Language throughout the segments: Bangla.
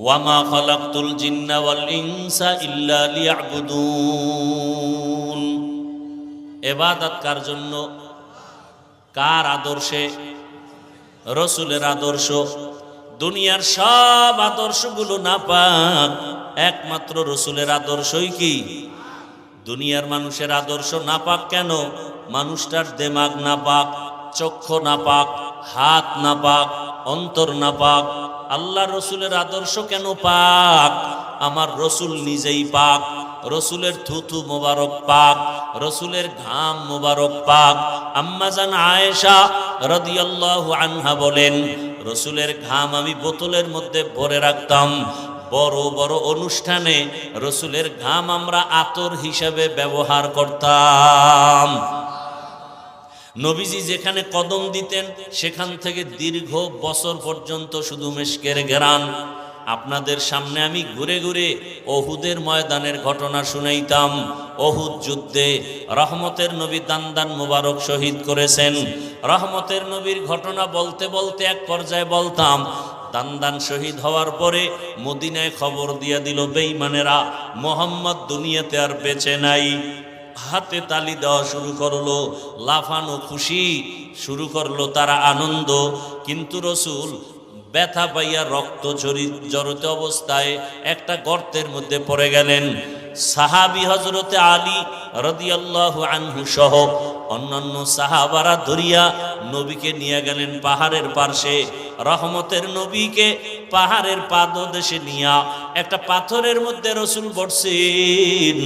ওয়ামা খালাকতুল জিন্না ওয়াল ইনসা ইল্লা লিয়াবুদুন। এবাদত কার জন্য? কার আদর্শে? রসুলের আদর্শ। দুনিয়ার সব আদর্শগুলো না পাক, একমাত্র রসুলের আদর্শই কি? দুনিয়ার মানুষের আদর্শ না পাক কেন? মানুষটার দেমাগ না পাক, চক্ষু না পাক, হাত না পাক, অন্তর না পাক আল্লাহ রসুলের আদর্শ কেন পাক? আমার রসুল নিজেই পাক। রসুলের থুথু মোবারক পাক। রসুলের ঘাম মোবারক পাক। আম্মাজান আয়েশা রদিয়াল্লাহু আনহা বলেন, রসুলের ঘাম আমি বোতলের মধ্যে ভরে রাখতাম। বড় বড় অনুষ্ঠানে রসুলের ঘাম আমরা আতর হিসাবে ব্যবহার করতাম। নবীজি যেখানে কদম দিতেন, সেখান থেকে দীর্ঘ বছর পর্যন্ত শুধু মেশকের ঘেরান আপনাদের সামনে আমি ঘুরে ঘুরে অহুদের ময়দানের ঘটনা শুনাইতাম। অহুদ যুদ্ধে রহমতের নবী দান্দান মুবারক শহীদ করেছেন। রহমতের নবীর ঘটনা বলতে বলতে এক পর্যায়ে বলতাম, দান্দান শহীদ হওয়ার পরে মদিনায় খবর দিয়া দিল, বেঈমানেরা, মোহাম্মদ দুনিয়াতে আর বেঁচে নাই। হাতে তালি দেওয়া শুরু করল, লাফানো খুশি শুরু করল তারা আনন্দ। কিন্তু রসুল ব্যথা পাইয়া রক্ত ঝরি, জড়তে অবস্থায় একটা গর্তের মধ্যে পড়ে গেলেন। সাহাবি হজরতে আলী রদিয়াল্লাহু আনহু সহ অন্যান্য সাহাবারা ধরিয়া নবীকে নিয়ে গেলেন পাহাড়ের পার্শ্বে। রহমতের নবীকে পাহাড়ের পাদদেশে নিয়া একটা পাথরের মধ্যে রসুল বসছেন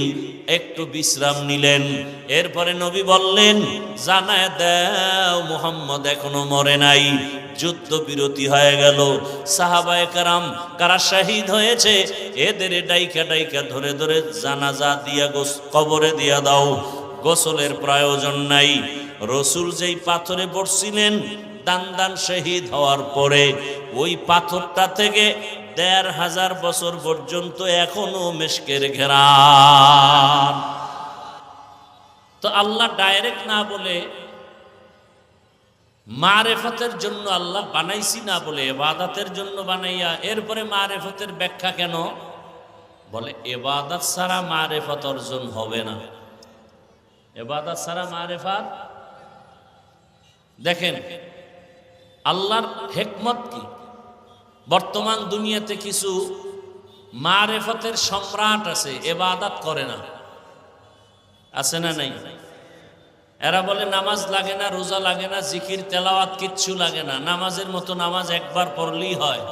একটু বিশ্রাম নিলেন। এরপরে নবী বললেন, জানায় দেও, মোহাম্মদ এখনও মরে নাই। যুদ্ধ বিরতি হয়ে গেল। সাহাবায় কারাম কারা শাহিদ হয়েছে, এদের ডাইকা ডাইকা ধরে ধরে জানাজা দিয়া গোস, কবরে দিয়া দাও। গোসলের প্রয়োজন নাই। রসুল যেই পাথরে পড়ছিলেন দান দান শহীদ হওয়ার পরে ওই পাথরটা থেকে দেড় হাজার বছর পর্যন্ত এখনও মেশকের ঘেরান। তো আল্লাহ ডাইরেক্ট না বলে মারেফতের জন্য আল্লাহ বানাইছি না বলে, এবাদাতের জন্য বানাইয়া এরপরে মারেফতের ব্যাখ্যা কেন? বলে, এবাদাত ছাড়া মারেফত অর্জন হবে না। এবাদাত ছাড়া মারেফাত? দেখেন আল্লাহর হেকমত কি? বর্তমান দুনিয়াতে কিছু মারেফতের সম্রাট আছে, এবাদাত করে না। আছে না নাই? এরা বলে, নামাজ লাগে না, রোজা লাগে না, জিকির, তেলাওয়াত কিচ্ছু লাগে না। নামাজের মতো নামাজ একবার পড়লেই হয়।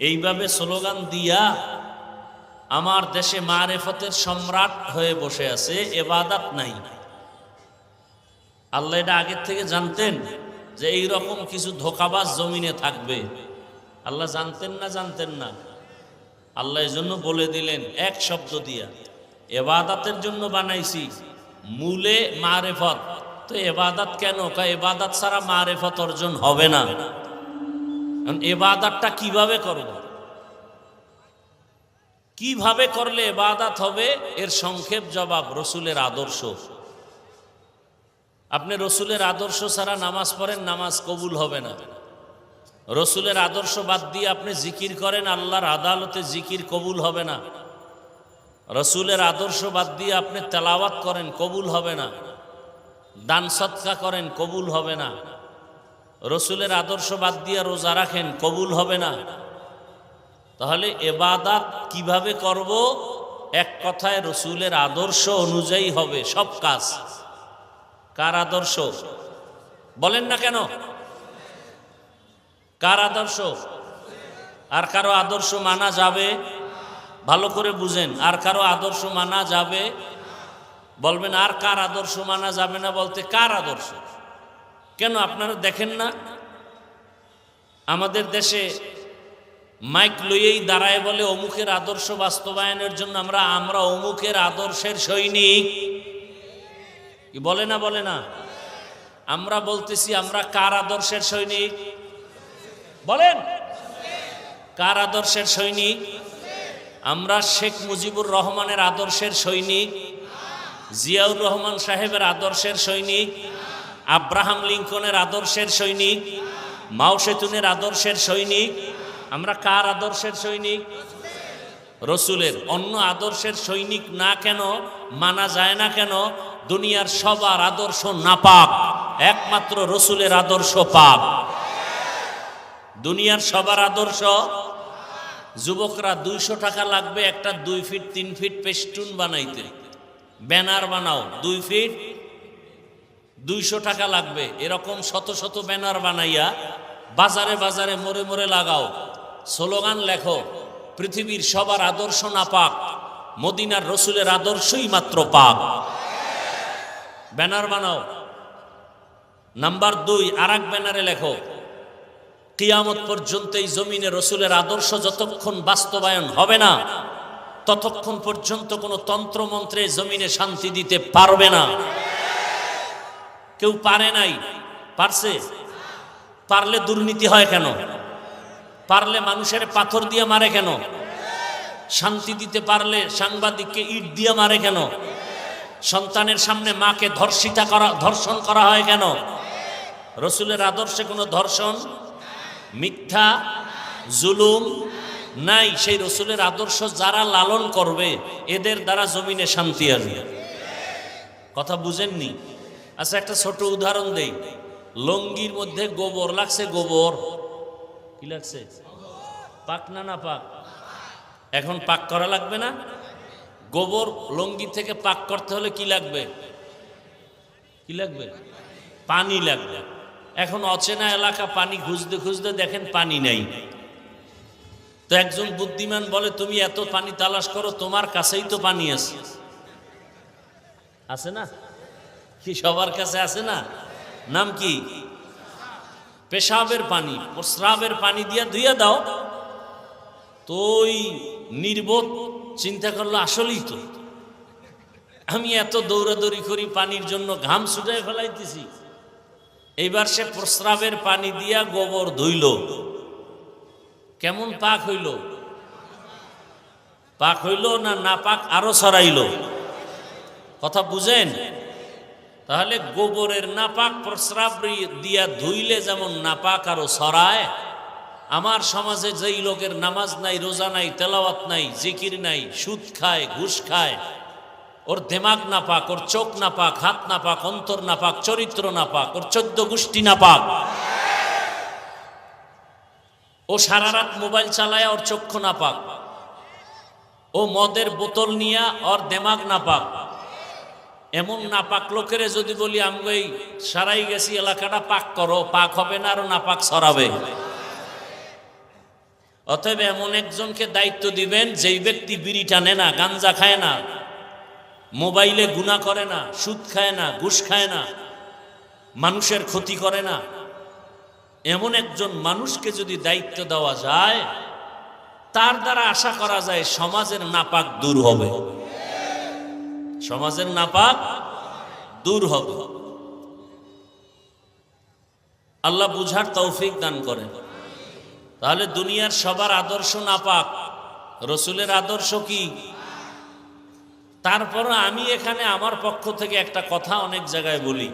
এইভাবে স্লোগান দিয়া আমার দেশে মারেফতের সম্রাট হয়ে বসে আছে, এবাদাত নাই। আল্লাহ এটা আগের থেকে জানতেন যে এই রকম কিছু ধোকাবাজ জমিনে থাকবে। আল্লাহ জানতেন না জানতেন না। আল্লাহ জন্য বলে দিলেন, এক শব্দ দিয়া, এবাদাতের জন্য বানাইছি, মূলে মারেফত। তো এবাদাত কেন? কা এবাদাত ছাড়া মারেফত অর্জন হবে না। এবাদাতটা কীভাবে করব? কীভাবে করলে এবাদাত হবে? এর সংক্ষেপ জবাব রসুলের আদর্শ। আপনি রসুলের আদর্শ ছাড়া নামাজ পড়েন, নামাজ কবুল হবে না। রসুলের আদর্শ বাদ দিয়ে আপনি জিকির করেন, আল্লাহর আদালতে জিকির কবুল হবে না। রসুলের আদর্শ বাদ দিয়ে আপনি তেলাওয়াত করেন, কবুল হবে না। দান সৎকা করেন, কবুল হবে না। রসুলের আদর্শ বাদ দিয়ে রোজা রাখেন, কবুল হবে না। তাহলে এবাদাত কীভাবে করব? এক কথায় রসুলের আদর্শ অনুযায়ী হবে সব কাজ। কার আদর্শ? বলেন না কেন? কার আদর্শ? আর কারও আদর্শ মানা যাবে? ভালো করে বুঝেন, আর কারও আদর্শ মানা যাবে? বলবেন, আর কার আদর্শ মানা যাবে না বলতে কার আদর্শ? কেন আপনারা দেখেন না? আমাদের দেশে মাইক লইয়েই দাঁড়ায় বলে অমুকের আদর্শ বাস্তবায়নের জন্য আমরা আমরা অমুকের আদর্শের সৈনিক। কি বলে না বলে না? আমরা বলতেছি, আমরা কার আদর্শের সৈনিক? বলেন। কার আদর্শের সৈনিক? আমরা শেখ মুজিবুর রহমানের আদর্শের সৈনিক, জিয়াউর রহমান সাহেবের আদর্শের সৈনিক, আব্রাহাম লিঙ্কনের আদর্শের সৈনিক, মাও সেতুনের আদর্শের সৈনিক। আমরা কার আদর্শের সৈনিক? রসুলের। অন্য আদর্শের সৈনিক না কেন? মানা যায় না কেন? দুনিয়ার সবার আদর্শ না পাপ একমাত্র রসুলের আদর্শ পাপ দুনিয়ার সবার আদর্শ? যুবকরা দুইশো টাকা লাগবে, একটা দুই ফিট, তিন ফিট পেস্টুন বানাইতে। ব্যানার বানাও, দুই ফিট, দুইশো টাকা লাগবে। এরকম শত শত ব্যানার বানাইয়া বাজারে বাজারে মোড়ে মোড়ে লাগাও। স্লোগান লেখো, পৃথিবীর সবার আদর্শ না পাক মদিনার রসুলের আদর্শই মাত্র পাক ব্যানার বানাও। নাম্বার দুই আর ব্যানারে লেখো, কিয়ামত পর্যন্ত এই জমিনে রসুলের আদর্শ যতক্ষণ বাস্তবায়ন হবে না, ততক্ষণ পর্যন্ত কোনো তন্ত্রমন্ত্রে জমিনে শান্তি দিতে পারবে না। কেউ পারে নাই। পারছে? পারলে দুর্নীতি হয় কেন? পারলে মানুষের পাথর দিয়ে মারে কেন? শান্তি দিতে পারলে সাংবাদিককে ইট দিয়ে মারে কেন? সন্তানের সামনে মাকে ধর্ষিতা করা, ধর্ষণ করা হয় কেন? রসুলের আদর্শে কোনো ধর্ষণ? মিথ্যা? জুলুম? নাই, সেই রসুলের আদর্শ যারা লালন করবে, এদের দ্বারা জমিনে শান্তি আসবে। কথা বুঝেননি? আচ্ছা একটা ছোট উদাহরণ দেই। লঙ্গির মধ্যে গোবর, লাগছে গোবর? কি লাগছে? পাক না না পাক? এখন পাক করা লাগবে না? গোবর লঙ্গি থেকে পাক করতে হলে কি লাগবে? কি লাগবে? পানি লাগবে। এখন অচেনা এলাকা, পানি খুঁজতে খুঁজতে দেখেন পানি নাই। তো একজন বুদ্ধিমান বলে, তুমি এত পানি তালাশ করো, তোমার কাছেই তো পানি আছে। আছে না? কি সবার কাছে আছে না? নাম কি? পেশাবের পানি, প্রস্রাবের পানি দিয়া ধুইয়া দাও। তো ওই নির্বোধ, চিন্তা করল আসলেই তো। আমি এত দৌড়াদৌড়ি করি, পানির জন্য ঘাম ছুটাই ফেলাইতেছি। এইবার সে প্রস্রাবের পানি দিয়া গোবর ধুইল। কেমন পাক হইল? পাক হইল না না পাক আরও ছড়াইল? কথা বুঝেন? তাহলে গোবরের নাপাক প্রস্রাব দিয়া ধুইলে যেমন নাপাক আরও ছড়ায় আমার সমাজে যেই লোকের নামাজ নাই, রোজা নাই, তেলাওয়াত নাই, জিকির নাই, সুদ খায়, ঘুষ খায়, ওর দেমাগ নাপাক, ওর চোখ নাপাক, হাত নাপাক, অন্তর নাপাক, চরিত্র নাপাক, ওর চোদ্দ গোষ্ঠী নাপাক। ও সারা রাত মোবাইল চালায়, ওর চক্ষু নাপাক। ও মদের বোতল নিয়া, ওর দেমাগ নাপাক। এমন না পাক লোকেরে যদি বলি আমি সারাই গেছি, এলাকাটা পাক করো, পাক হবে না, আরও নাপাক ছড়াবে। অতএব এমন একজনকে দায়িত্ব দিবেন, যেই ব্যক্তি বিড়ি টানে না, গাঞ্জা খায় না, মোবাইলে গুণা করে না, সুদ খায় না, ঘুষ খায় না, মানুষের ক্ষতি করে না, এমন একজন মানুষকে যদি দায়িত্ব দেওয়া যায়, তার দ্বারা আশা করা যায় সমাজের নাপাক দূর হবে। সমাজের নাপাক দূর হবে। আল্লাহ বুঝার তৌফিক দান করেন। তাহলে দুনিয়ার সবার আদর্শ নাপাক। রসুলের আদর্শ কি? তারপর আমি এখানে আমার পক্ষ থেকে একটা কথা অনেক জায়গায় বলি।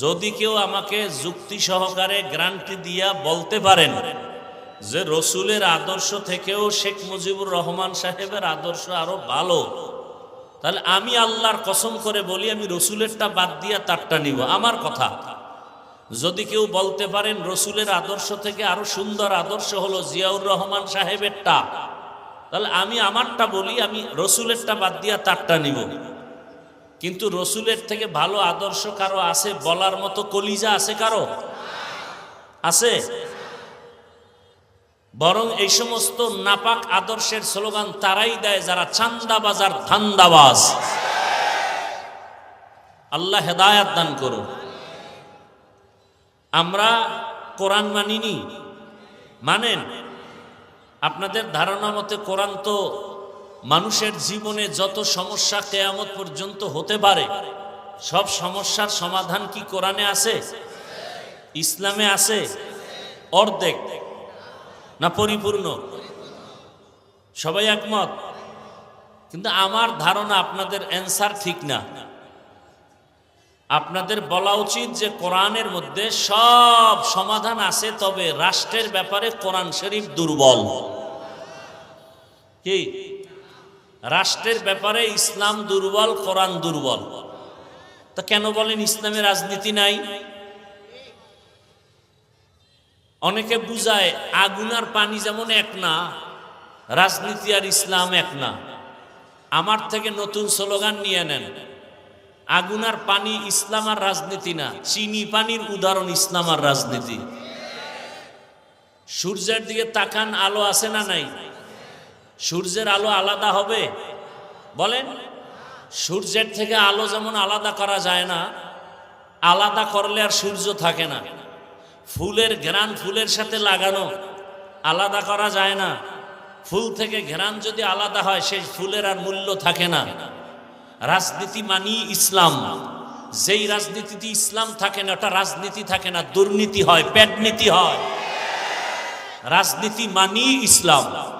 যদি কেউ আমাকে যুক্তি সহকারে গ্রান্টি দিয়া বলতে পারেন যে রসুলের আদর্শ থেকেও শেখ মুজিবুর রহমান সাহেবের আদর্শ আরও ভালো, তাহলে আমি আল্লাহর কসম করে বলি, আমি রসুলেরটা বাদ দিয়া তারটা নিব। আমার কথা। যদি কেউ বলতে পারেন, রসুলের আদর্শ থেকে আরও সুন্দর আদর্শ হলো জিয়াউর রহমান সাহেবেরটা, তাহলে আমি আমারটা বলি, আমি রসুলেরটা বাদ দিয়া তারটা নিব। কিন্তু রসুলের থেকে ভালো আদর্শ কারও আছে, বলার মতো কলিজা আছে কারও? আছে। বরং এই সমস্ত নাপাক আদর্শের স্লোগান তারাই দেয়, যারা চান্দাবাজার ধান্দাবাজ। আল্লাহ হেদায়াত দান করুন আমরা কোরআন মানিনি। মানেন, আপনাদের ধারণা মতে কোরআন তো মানুষের জীবনে যত সমস্যা কেয়ামত পর্যন্ত হতে পারে, সব সমস্যার সমাধান কি কোরআনে আছে? ইসলামে আছে? অর্ধেক না পরিপূর্ণ? সবাই একমত? কিন্তু আমার ধারণা আপনাদের অ্যান্সার ঠিক না। আপনাদের বলা উচিত যে কোরআনের মধ্যে সব সমাধান আছে, তবে রাষ্ট্রের ব্যাপারে কোরআন শরীফ দুর্বল। কি? রাষ্ট্রের ব্যাপারে ইসলাম দুর্বল, কোরআন দুর্বল। তা কেন বলেন ইসলামে রাজনীতি নাই? অনেকে বুঝায়, আগুন আর পানি যেমন এক না, রাজনীতি আর ইসলাম এক না। আমার থেকে নতুন স্লোগান নিয়ে নেন। আগুন আর পানি ইসলাম আর রাজনীতি না, চিনি পানির উদাহরণ ইসলাম আর রাজনীতি। সূর্যের দিকে তাকান, আলো আছে না নাই? সূর্যের আলো আলাদা হবে? বলেন, সূর্যের থেকে আলো যেমন আলাদা করা যায় না, আলাদা করলে আর সূর্য থাকে না। ফুলের ঘেরান ফুলের সাথে লাগানো আলাদা করা যায় না। ফুল থেকে ঘেরান যদি আলাদা হয়, সেই ফুলের আর মূল্য থাকে না। রাজনীতি মানি ইসলাম। যেই রাজনীতিতে ইসলাম থাকে না, ওটা রাজনীতি থাকে না, দুর্নীতি হয় পেটনীতি হয়। রাজনীতি মানি ইসলাম।